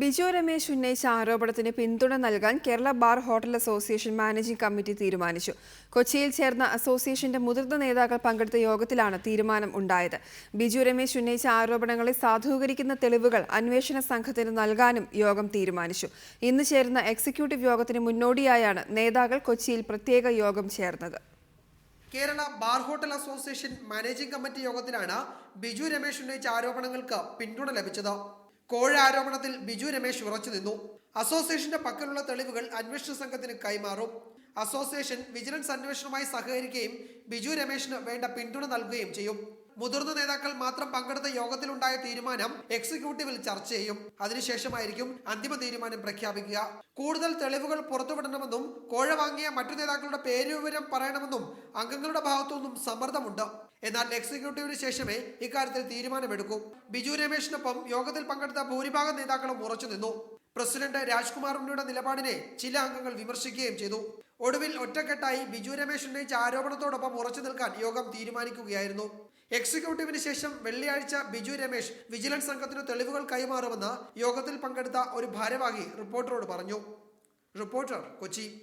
ബിജു രമേശ് ഉന്നയിച്ച ആരോപണത്തിന് പിന്തുണ നൽകാൻ Kerala bar hotel association managing committee തീരുമാനിച്ചു. കൊച്ചിയിൽ ചേർന്ന അസോസിയേഷന്റെ മുതിർന്ന നേതാക്കൾ പങ്കെടുത്ത യോഗത്തിലാണ് തീരുമാനം ഉണ്ടായത്. ബിജു രമേശ് ഉന്നയിച്ച ആരോപണങ്ങളെ സാധൂകരിക്കുന്ന തെളിവുകൾ അന്വേഷണ സംഘത്തിന് നൽകാനും യോഗം തീരുമാനിച്ചു. ഇന്ന് ചേരുന്ന എക്സിക്യൂട്ടീവ് യോഗത്തിന് മുന്നോടിയായാണ് നേതാക്കൾ കൊച്ചിയിൽ പ്രത്യേക യോഗം ചേർന്നത്. Kerala bar hotel association managing committee യോഗത്തിലാണ് ബിജു രമേശ് ഉന്നയിച്ച ആരോപണങ്ങൾക്ക് പിന്തുണ ലഭിച്ചത്. കോഴ ആരോപണത്തിൽ ബിജു രമേശ് ഉറച്ചു നിന്നു. അസോസിയേഷന്റെ പക്കലുള്ള തെളിവുകൾ അന്വേഷണ സംഘത്തിന് കൈമാറും. അസോസിയേഷൻ വിജിലൻസ് അന്വേഷണവുമായി സഹകരിക്കുകയും ബിജു രമേശിന് വേണ്ട പിന്തുണ നൽകുകയും ചെയ്യും. മുതിർന്ന നേതാക്കൾ മാത്രം പങ്കെടുത്ത യോഗത്തിലുണ്ടായ തീരുമാനം എക്സിക്യൂട്ടീവിൽ ചർച്ച ചെയ്യും. അതിനുശേഷമായിരിക്കും അന്തിമ തീരുമാനം പ്രഖ്യാപിക്കുക. കൂടുതൽ തെളിവുകൾ പുറത്തുവിടണമെന്നും കോഴ വാങ്ങിയ മറ്റു നേതാക്കളുടെ പേരുവിവരം പറയണമെന്നും അംഗങ്ങളുടെ ഭാഗത്തുനിന്നും സമ്മർദ്ദമുണ്ട്. എന്നാൽ എക്സിക്യൂട്ടീവിന് ശേഷമേ ഇക്കാര്യത്തിൽ തീരുമാനമെടുക്കൂ. ബിജു രമേശിനൊപ്പം യോഗത്തിൽ പങ്കെടുത്ത ഭൂരിഭാഗം നേതാക്കളും ഉറച്ചു നിന്നു. പ്രസിഡന്റ് രാജ്കുമാർ ഉണ്ണിയുടെ നിലപാടിനെ ചില അംഗങ്ങൾ വിമർശിക്കുകയും ചെയ്തു. ഒടുവിൽ ഒറ്റക്കെട്ടായി ബിജു രമേശ് ഉന്നയിച്ച ആരോപണത്തോടൊപ്പം ഉറച്ചു നിൽക്കാൻ യോഗം തീരുമാനിക്കുകയായിരുന്നു. എക്സിക്യൂട്ടീവിന് ശേഷം വെള്ളിയാഴ്ച ബിജു രമേശ് വിജിലൻസ് സംഘത്തിന് തെളിവുകൾ കൈമാറുമെന്ന് യോഗത്തിൽ പങ്കെടുത്ത ഒരു ഭാരവാഹി റിപ്പോർട്ടറോട് പറഞ്ഞു. റിപ്പോർട്ടർ കൊച്ചി.